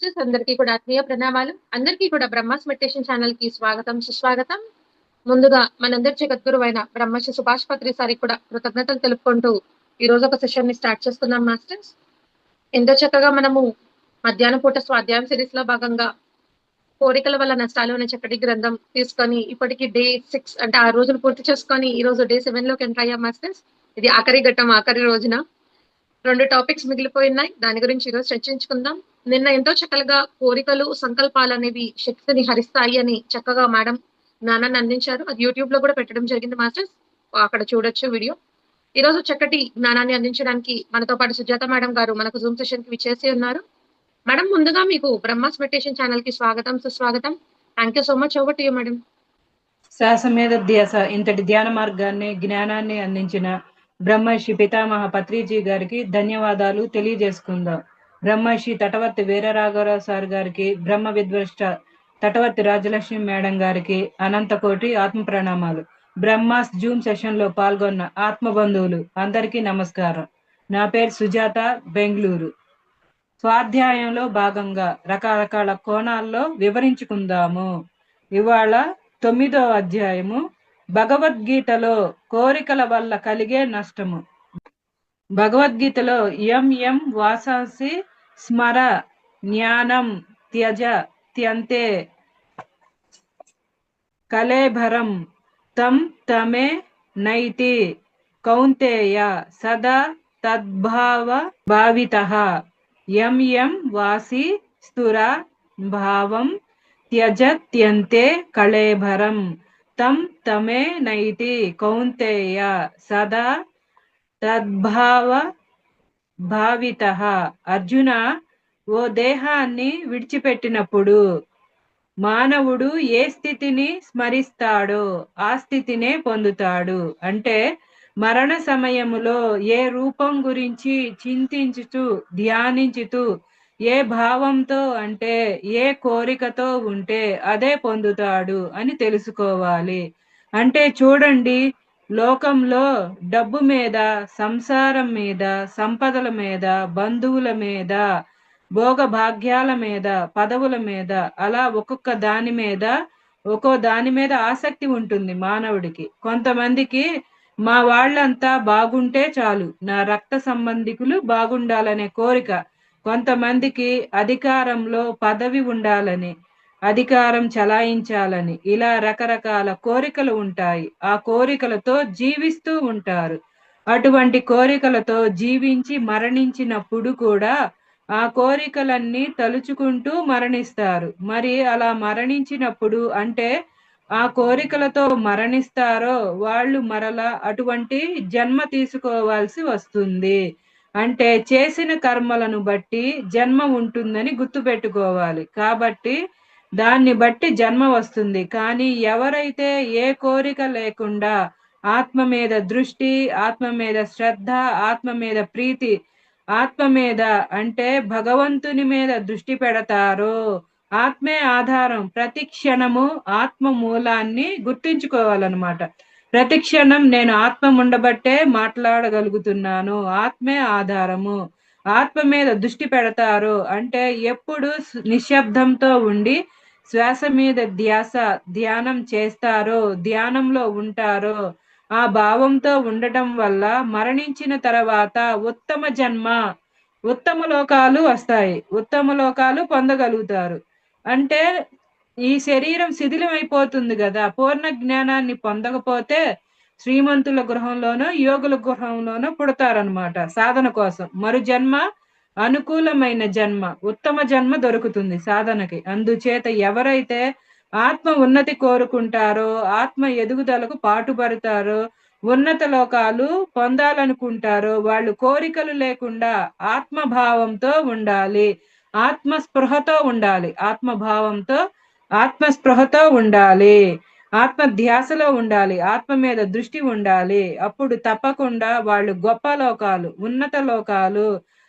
Sisters అందరికీ కూడా ఆత్మీయ ప్రణామాలు. అందరికీ కూడా బ్రహ్మాస్ మెడిటేషన్ ఛానల్కి స్వాగతం సుస్వాగతం. ముందుగా మనందరి జగద్గురు అయిన బ్రహ్మశ్రీ సుభాష్ పత్రి సారికి కూడా కృతజ్ఞతలు తెలుపుకుంటూ ఈ రోజు ఒక సెషన్ని స్టార్ట్ చేస్తున్నాం మాస్టర్స్ ఎంతో చక్కగా మనము మధ్యాహ్నం పూట స్వాధ్యాయం సిరీస్లో భాగంగా కోరికల వల్ల నష్టాలు అనే చక్కటి గ్రంథం తీసుకొని ఇప్పటికి డే సిక్స్ అంటే ఆ రోజులు పూర్తి చేసుకొని ఈ రోజు డే సెవెన్లోకి ఎంటర్ అయ్యాం మాస్టర్స్ ఇది ఆఖరి ఘట్టం ఆఖరి రోజున. రెండు టాపిక్స్ మిగిలిపోయినాయి దాని గురించి ఈరోజు చర్చించుకుందాం. నిన్న ఎంతో చక్కగా కోరికలు సంకల్పాలు అనేవి శక్తిని హరిస్తాయి అని చక్కగా మేడం జ్ఞానాన్ని అందించారు. అది యూట్యూబ్లో కూడా పెట్టడం జరిగింది మాస్టర్స్. అక్కడ చూడొచ్చు వీడియో. ఈ రోజు చక్కటి జ్ఞానాన్ని అందించడానికి మనతో పాటు సుజాత మేడం గారు మనకు జూమ్ సెషన్కి విచ్చేసి ఉన్నారు. మేడం ముందుగా మీకు బ్రహ్మాస్ మెడిటేషన్ ఛానల్కి స్వాగతం సుస్వాగతం. Thank you so much over to madam శ్వాస మీద ధ్యాస ఇంతటి ధ్యాన మార్గాన్ని జ్ఞానాన్ని అందించిన బ్రహ్మర్షి పితామహ పత్రిజీ గారికి ధన్యవాదాలు. తెలియజేసుకుందాం. బ్రహ్మర్షి తటవర్తి వీరరాఘవరావు సార్ గారికి బ్రహ్మ విద్వష్ట తటవర్తి రాజలక్ష్మి మేడం గారికి అనంతకోటి ఆత్మ ప్రణామాలు. బ్రహ్మాస్ జూమ్ సెషన్లో పాల్గొన్న ఆత్మ బంధువులు అందరికీ నమస్కారం. నా పేరు సుజాత బెంగళూరు. స్వాధ్యాయంలో భాగంగా రకరకాల కోణాల్లో వివరించుకుందాము. ఇవాళ తొమ్మిదో అధ్యాయము. భగవద్గీతలో కోరికల వల్ల కలిగే నష్టము. భగవద్గీతలో ఎం ఎం వాసాసి స్మర జ్ఞానం త్యజ త్యంతే కలేభరం తం తమే నైతి కౌంతేయ సదా తద్భావ భావిత. ఎం ఎం వాసి స్థుర భావం త్యజత్యంతే కళేభరం తం తమే నైతి కౌంతేయ సదా తద్భావ భావిత. అర్జున ఓ దేహాన్ని విడిచిపెట్టినప్పుడు మానవుడు ఏ స్థితిని స్మరిస్తాడో ఆ స్థితినే పొందుతాడు. అంటే మరణ సమయములో ఏ రూపం గురించి చింతించుతూ ధ్యానించుతూ ఏ భావంతో అంటే ఏ కోరికతో ఉంటే అదే పొందుతాడు అని తెలుసుకోవాలి. అంటే చూడండి లోకంలో డబ్బు మీద సంసారం మీద సంపదల మీద బంధువుల మీద భోగ భాగ్యాల మీద పదవుల మీద అలా ఒక్కొక్క దాని మీద ఒక్కో దాని మీద ఆసక్తి ఉంటుంది మానవుడికి. కొంతమందికి మా వాళ్ళంతా బాగుంటే చాలు నా రక్త సంబంధికులు బాగుండాలనే కోరిక. కొంతమందికి అధికారంలో పదవి ఉండాలని అధికారం చలాయించాలని. ఇలా రకరకాల కోరికలు ఉంటాయి. ఆ కోరికలతో జీవిస్తూ ఉంటారు. అటువంటి కోరికలతో జీవించి మరణించినప్పుడు కూడా ఆ కోరికలన్నీ తలుచుకుంటూ మరణిస్తారు. మరి అలా మరణించినప్పుడు అంటే ఆ కోరికలతో మరణిస్తారో వాళ్ళు మరలా అటువంటి జన్మ తీసుకోవాల్సి వస్తుంది. అంటే చేసిన కర్మలను బట్టి జన్మ ఉంటుందని గుర్తుపెట్టుకోవాలి. కాబట్టి దాన్ని బట్టి జన్మ వస్తుంది. కానీ ఎవరైతే ఏ కోరిక లేకుండా ఆత్మ మీద దృష్టి ఆత్మ మీద శ్రద్ధ ఆత్మ మీద ప్రీతి ఆత్మ మీద అంటే భగవంతుని మీద దృష్టి పెడతారో ఆత్మే ఆధారం ప్రతి క్షణము ఆత్మ మూలాన్ని గుర్తించుకోవాలన్నమాట. ప్రతి క్షణం నేను ఆత్మ ఉండబట్టే మాట్లాడగలుగుతున్నాను. ఆత్మే ఆధారము. ఆత్మ మీద దృష్టి పెడతారు అంటే ఎప్పుడు నిశ్శబ్దంతో ఉండి శ్వాస మీద ధ్యాస ధ్యానం చేస్తారో ధ్యానంలో ఉంటారో ఆ భావంతో ఉండటం వల్ల మరణించిన తర్వాత ఉత్తమ జన్మ ఉత్తమ లోకాలు వస్తాయి. ఉత్తమ లోకాలు పొందగలుగుతారు. అంటే ఈ శరీరం శిథిలం అయిపోతుంది కదా. పూర్ణ జ్ఞానాన్ని పొందకపోతే శ్రీమంతుల గృహంలోనో యోగుల గృహంలోనో పుడతారనమాట సాధన కోసం. మరు జన్మ అనుకూలమైన జన్మ ఉత్తమ జన్మ దొరుకుతుంది సాధనకి. అందుచేత ఎవరైతే ఆత్మ ఉన్నతి కోరుకుంటారో ఆత్మ ఎదుగుదలకు పాటుపడతారో ఉన్నత లోకాలు పొందాలనుకుంటారో వాళ్ళు కోరికలు లేకుండా ఆత్మభావంతో ఉండాలి. ఆత్మ స్పృహతో ఉండాలి. ఆత్మభావంతో ఆత్మ స్పృహతో ఉండాలి. ఆత్మ ధ్యాసలో ఉండాలి. ఆత్మ మీద దృష్టి ఉండాలి. అప్పుడు తప్పకుండా వాళ్ళు గొప్ప లోకాలు ఉన్నత లోకాలు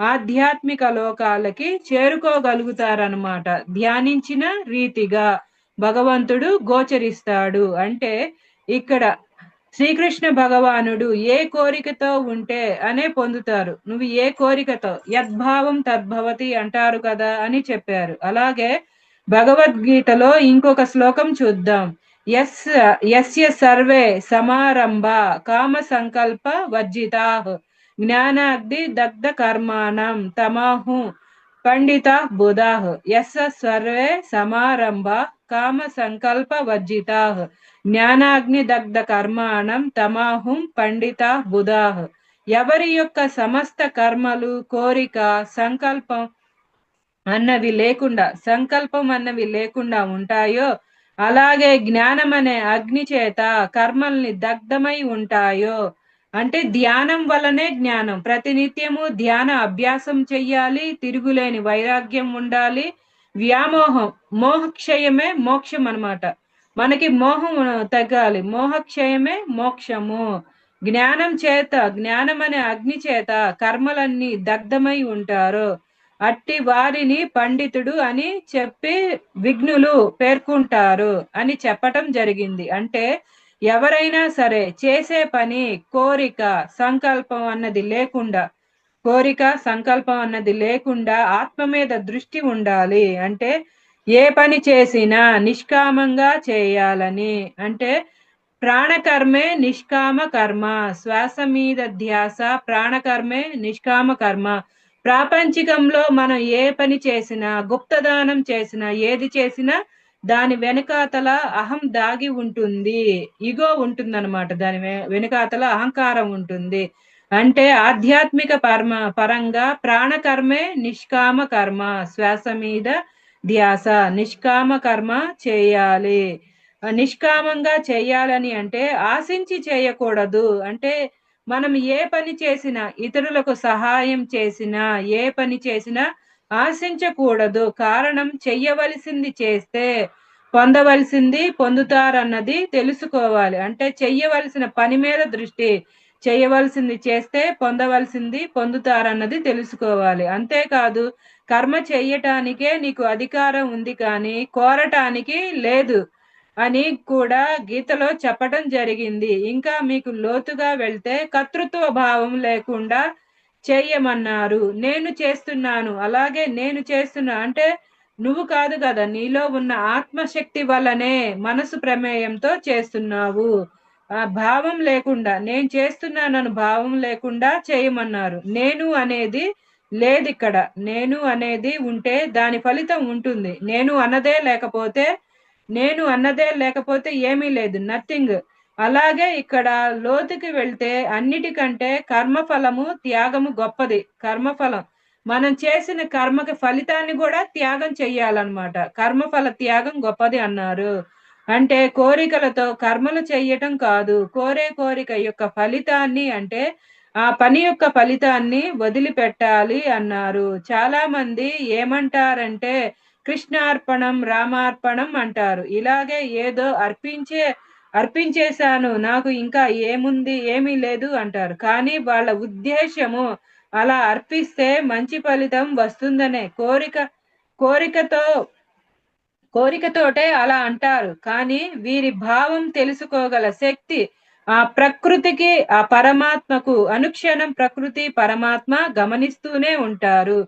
ఆధ్యాత్మిక లోకాలకి చేరుకోగలుగుతారనమాట ధ్యానించిన రీతిగా భగవంతుడు గోచరిస్తాడు. అంటే ఇక్కడ శ్రీకృష్ణ భగవానుడు ఏ కోరికతో ఉంటే అనే పొందుతారు. నువ్వు ఏ కోరికతో? యద్భావం తద్భవతి అంటారు కదా అని చెప్పారు. అలాగే భగవద్గీతలో ఇంకొక శ్లోకం చూద్దాం. ఎస్ ఎస్య సర్వే సమారంభ కామ సంకల్ప వర్జితాహ్ జ్ఞానాగ్ని దగ్ధ కర్మాణం తమాహు. పండిత బుధాహ్ ఎస్ సర్వే సమారంభ కామ సంకల్ప వర్జితా జ్ఞానాగ్ని దగ్ధ కర్మాణం తమాహుం పండిత బుధాహ్ ఎవరి యొక్క సమస్త కర్మలు కోరిక సంకల్పం అన్నవి లేకుండా సంకల్పం అన్నవి లేకుండా ఉంటాయో అలాగే జ్ఞానం అనే అగ్ని చేత కర్మల్ని దగ్ధమై ఉంటాయో అంటే ధ్యానం వల్లనే జ్ఞానం. ప్రతినిత్యము ధ్యాన అభ్యాసం చెయ్యాలి తిరుగులేని వైరాగ్యం ఉండాలి. వ్యామోహం మోహక్షయమే మోక్షం అన్నమాట. మనకి మోహం తగ్గాలి. మోహక్షయమే మోక్షము. జ్ఞానం చేత జ్ఞానం అనే అగ్ని చేత కర్మలన్నీ దగ్ధమై ఉంటారు. అట్టి వారిని పండితుడు అని చెప్పి విఘ్నులు పేర్కొంటారు అని చెప్పటం జరిగింది. అంటే ఎవరైనా సరే చేసే పని కోరిక సంకల్పం అన్నది లేకుండా కోరిక సంకల్పం అన్నది లేకుండా ఆత్మ మీద దృష్టి ఉండాలి. అంటే ఏ పని చేసినా నిష్కామంగా చేయాలని. అంటే ప్రాణకర్మే నిష్కామ కర్మ శ్వాస మీద ధ్యాస ప్రాణకర్మే నిష్కామ కర్మ. ప్రాపంచికంలో మనం ఏ పని చేసినా గుప్తదానం చేసినా ఏది చేసినా దాని వెనకాతల అహం దాగి ఉంటుంది ఇగో ఉంటుందన్నమాట. దాని వె- వెనకాతల అహంకారం ఉంటుంది. అంటే ఆధ్యాత్మిక పరమ పరంగా ప్రాణకర్మే నిష్కామ కర్మ శ్వాస మీద ధ్యాస నిష్కామ కర్మ చేయాలి. నిష్కామంగా చేయాలని అంటే ఆశించి చేయకూడదు. అంటే మనం ఏ పని చేసినా ఇతరులకు సహాయం చేసినా ఏ పని చేసినా ఆశించకూడదు. కారణం చెయ్యవలసింది చేస్తే పొందవలసింది పొందుతారన్నది తెలుసుకోవాలి. అంటే చెయ్యవలసిన పని మీద దృష్టి చేయవలసింది చేస్తే పొందవలసింది పొందుతారన్నది తెలుసుకోవాలి. అంతేకాదు కర్మ చెయ్యటానికే నీకు అధికారం ఉంది కానీ కోరటానికి లేదు అని కూడా గీతలో చెప్పటం జరిగింది. ఇంకా మీకు లోతుగా వెళ్తే కర్తృత్వ భావం లేకుండా చెయ్యమన్నారు నేను చేస్తున్నాను. అలాగే నేను చేస్తున్నా. అంటే నువ్వు కాదు కదా నీలో ఉన్న ఆత్మశక్తి వల్లనే మనసు ప్రమేయంతో చేస్తున్నావు. ఆ భావం లేకుండా నేను చేస్తున్నానని భావం లేకుండా చేయమన్నారు. నేను అనేది లేదు ఇక్కడ నేను అనేది ఉంటే దాని ఫలితం ఉంటుంది. నేను అన్నదే లేకపోతే నేను అన్నదే లేకపోతే ఏమీ లేదు. నథింగ్ అలాగే ఇక్కడ లోతుకి వెళ్తే అన్నిటికంటే కర్మఫలము త్యాగము గొప్పది. కర్మఫలం. మనం చేసిన కర్మకి ఫలితాన్ని కూడా త్యాగం చెయ్యాలన్నమాట. కర్మఫల త్యాగం గొప్పది అన్నారు. అంటే కోరికలతో కర్మలు చెయ్యటం కాదు. కోరే కోరిక యొక్క ఫలితాన్ని అంటే ఆ పని యొక్క ఫలితాన్ని వదిలిపెట్టాలి అన్నారు. చాలా మంది ఏమంటారంటే కృష్ణార్పణం రామార్పణం అంటారు. ఇలాగే ఏదో అర్పించే అర్పించేశాను. నాకు ఇంకా ఏముంది? ఏమీ లేదు అంటారు. కానీ వాళ్ళ ఉద్దేశము అలా అర్పిస్తే మంచి ఫలితం వస్తుందనే కోరిక కోరికతో కోరికతోటే అలా అంటారు. కానీ వీరి భావం తెలుసుకోగల శక్తి ఆ ప్రకృతికి ఆ పరమాత్మకు అనుక్షణం ప్రకృతి పరమాత్మ గమనిస్తూనే ఉంటారు.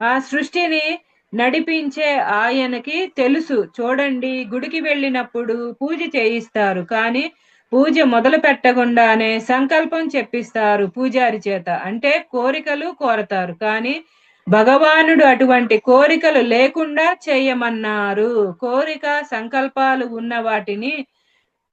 ఆ సృష్టిని నడిపించే ఆయనకి తెలుసు. చూడండి గుడికి వెళ్ళినప్పుడు పూజ చేయిస్తారు. కానీ పూజ మొదలు పెట్టకుండానే సంకల్పం చెప్పిస్తారు పూజారి చేత. అంటే కోరికలు కోరతారు. కానీ భగవానుడు అటువంటి కోరికలు లేకుండా చేయమన్నారు. కోరిక సంకల్పాలు ఉన్న వాటిని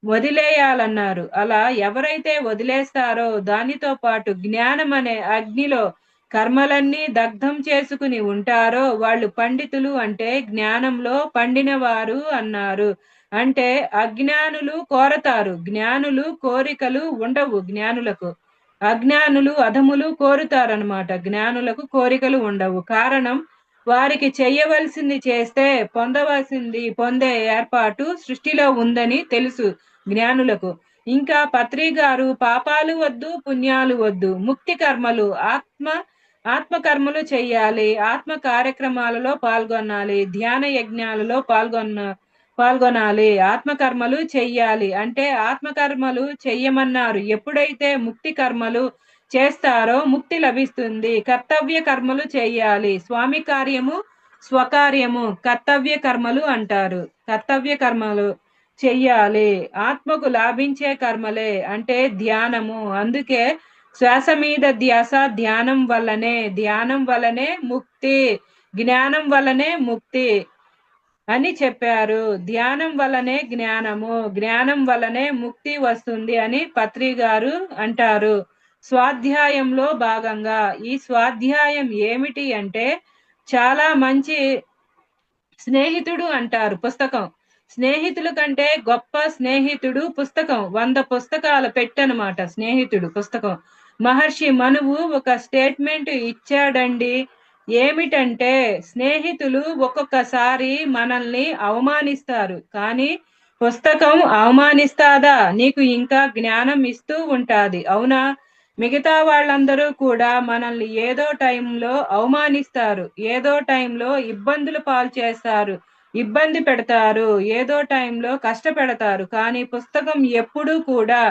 వదిలేయాలన్నారు. అలా ఎవరైతే వదిలేస్తారో దానితో పాటు జ్ఞానం అనే అగ్నిలో కర్మలన్నీ దగ్ధం చేసుకుని ఉంటారో వాళ్ళు పండితులు అంటే జ్ఞానంలో పండినవారు అన్నారు. అంటే అజ్ఞానులు కోరతారు జ్ఞానులు కోరికలు ఉండవు జ్ఞానులకు. అజ్ఞానులు అధములు కోరుతారనమాట జ్ఞానులకు కోరికలు ఉండవు. కారణం వారికి చెయ్యవలసింది చేస్తే పొందవలసింది పొందే ఏర్పాటు సృష్టిలో ఉందని తెలుసు జ్ఞానులకు. ఇంకా పత్రి గారు పాపాలు వద్దు పుణ్యాలు వద్దు ముక్తి కర్మలు ఆత్మ ఆత్మకర్మలు చేయాలి ఆత్మ కార్యక్రమాలలో పాల్గొనాలి ధ్యాన యజ్ఞాలలో పాల్గొన్న పాల్గొనాలి ఆత్మకర్మలు చెయ్యాలి. అంటే ఆత్మకర్మలు చెయ్యమన్నారు. ఎప్పుడైతే ముక్తి కర్మలు చేస్తారో ముక్తి లభిస్తుంది. కర్తవ్య కర్మలు చేయాలి స్వామి కార్యము స్వకార్యము కర్తవ్య కర్మలు అంటారు. కర్తవ్య కర్మలు చెయ్యాలి. ఆత్మకు లాభించే కర్మలే అంటే ధ్యానము. అందుకే శ్వాస మీద ధ్యాస ధ్యానం వల్లనే ధ్యానం వల్లనే ముక్తి జ్ఞానం వల్లనే ముక్తి అని చెప్పారు. ధ్యానం వల్లనే జ్ఞానము జ్ఞానం వల్లనే ముక్తి వస్తుంది అని పత్రి గారు అంటారు. స్వాధ్యాయంలో భాగంగా ఈ స్వాధ్యాయం ఏమిటి అంటే చాలా మంచి స్నేహితుడు అంటారు పుస్తకం. స్నేహితుల కంటే గొప్ప స్నేహితుడు పుస్తకం. వంద పుస్తకాల పెట్టనమాట స్నేహితుడు పుస్తకం. మహర్షి మనువు ఒక స్టేట్మెంట్ ఇచ్చాడండి. ఏమిటంటే స్నేహితులు ఒక్కొక్కసారి మనల్ని అవమానిస్తారు. కానీ పుస్తకం అవమానిస్తాదా? నీకు ఇంకా జ్ఞానం ఇస్తూ ఉంటాది. అవునా? మిగతా వాళ్ళందరూ కూడా మనల్ని ఏదో టైంలో అవమానిస్తారు. ఏదో టైంలో ఇబ్బందులు పాలు చేస్తారు. ఇబ్బంది పెడతారు. ఏదో టైంలో కష్టపెడతారు. కానీ పుస్తకం ఎప్పుడూ కూడా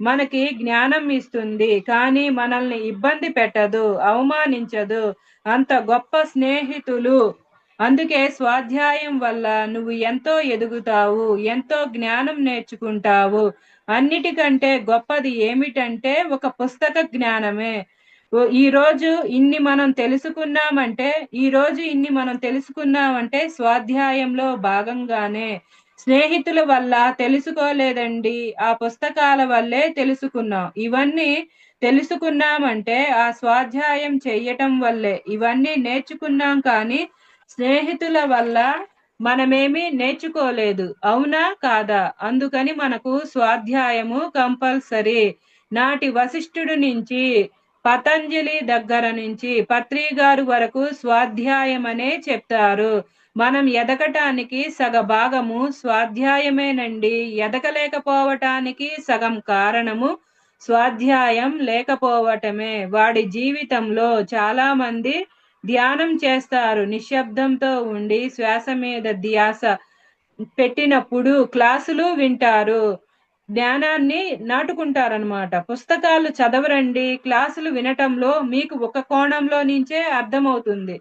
మనకి జ్ఞానం ఇస్తుంది కానీ మనల్ని ఇబ్బంది పెట్టదు అవమానించదు. అంత గొప్ప స్నేహితులు. అందుకే స్వాధ్యాయం వల్ల నువ్వు ఎంతో ఎదుగుతావు ఎంతో జ్ఞానం నేర్చుకుంటావు. అన్నిటికంటే గొప్పది ఏమిటంటే ఒక పుస్తక జ్ఞానమే. ఈ రోజు ఇన్ని మనం తెలుసుకున్నామంటే ఈ రోజు ఇన్ని మనం తెలుసుకున్నామంటే స్వాధ్యాయంలో భాగంగానే స్నేహితుల వల్ల తెలుసుకోలేదండి. ఆ పుస్తకాల వల్లే తెలుసుకున్నాం. ఇవన్నీ తెలుసుకున్నామంటే ఆ స్వాధ్యాయం చెయ్యటం వల్లే. ఇవన్నీ నేర్చుకున్నాం కానీ స్నేహితుల వల్ల మనమేమీ నేర్చుకోలేదు. అవునా? కాదా? అందుకని మనకు స్వాధ్యాయము కంపల్సరీ. నాటి వశిష్ఠుడు నుంచి పతంజలి దగ్గర నుంచి పత్రి గారు వరకు స్వాధ్యాయం అనే చెప్తారు. మనం ఎదగటానికి సగ భాగము స్వాధ్యాయమేనండి. ఎదగలేకపోవటానికి సగం కారణము స్వాధ్యాయం లేకపోవటమే. వాడి జీవితంలో చాలా మంది ధ్యానం చేస్తారు. నిశ్శబ్దంతో ఉండి శ్వాస మీద ధ్యాస పెట్టినప్పుడు క్లాసులు వింటారు. జ్ఞానాన్ని నాటుకుంటారనమాట పుస్తకాలు చదవరండి. క్లాసులు వినటంలో మీకు ఒక కోణంలో నుంచే అర్థమవుతుంది.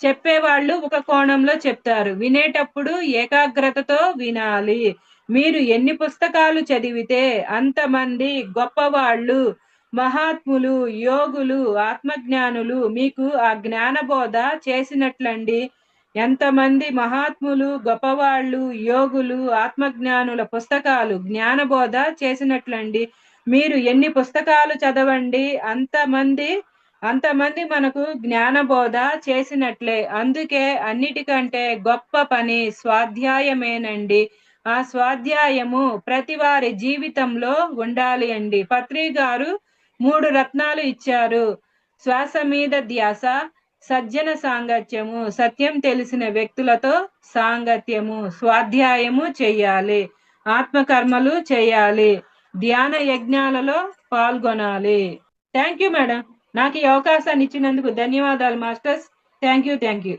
చెప్పేవాళ్ళు ఒక కోణంలో చెప్తారు. వినేటప్పుడు ఏకాగ్రతతో వినాలి. మీరు ఎన్ని పుస్తకాలు చదివితే అంతమంది గొప్పవాళ్ళు మహాత్ములు యోగులు ఆత్మజ్ఞానులు మీకు ఆ జ్ఞానబోధ చేసినట్లండి. ఎంతమంది మహాత్ములు గొప్పవాళ్ళు యోగులు ఆత్మజ్ఞానుల పుస్తకాలు జ్ఞానబోధ చేసినట్లండి. మీరు ఎన్ని పుస్తకాలు చదవండి అంతమంది అంతమంది మనకు జ్ఞానబోధ చేసినట్లే. అందుకే అన్నిటికంటే గొప్ప పని స్వాధ్యాయమేనండి. ఆ స్వాధ్యాయము ప్రతి వారి జీవితంలో ఉండాలి అండి. పత్రి గారు మూడు రత్నాలు ఇచ్చారు. శ్వాస మీద ధ్యాస సజ్జన సాంగత్యము సత్యం తెలిసిన వ్యక్తులతో సాంగత్యము స్వాధ్యాయము చెయ్యాలి. ఆత్మకర్మలు చేయాలి ధ్యాన యజ్ఞాలలో పాల్గొనాలి. Thank you madam. నాకు ఈ అవకాశాన్ని ఇచ్చినందుకు ధన్యవాదాలు masters. Thank you thank you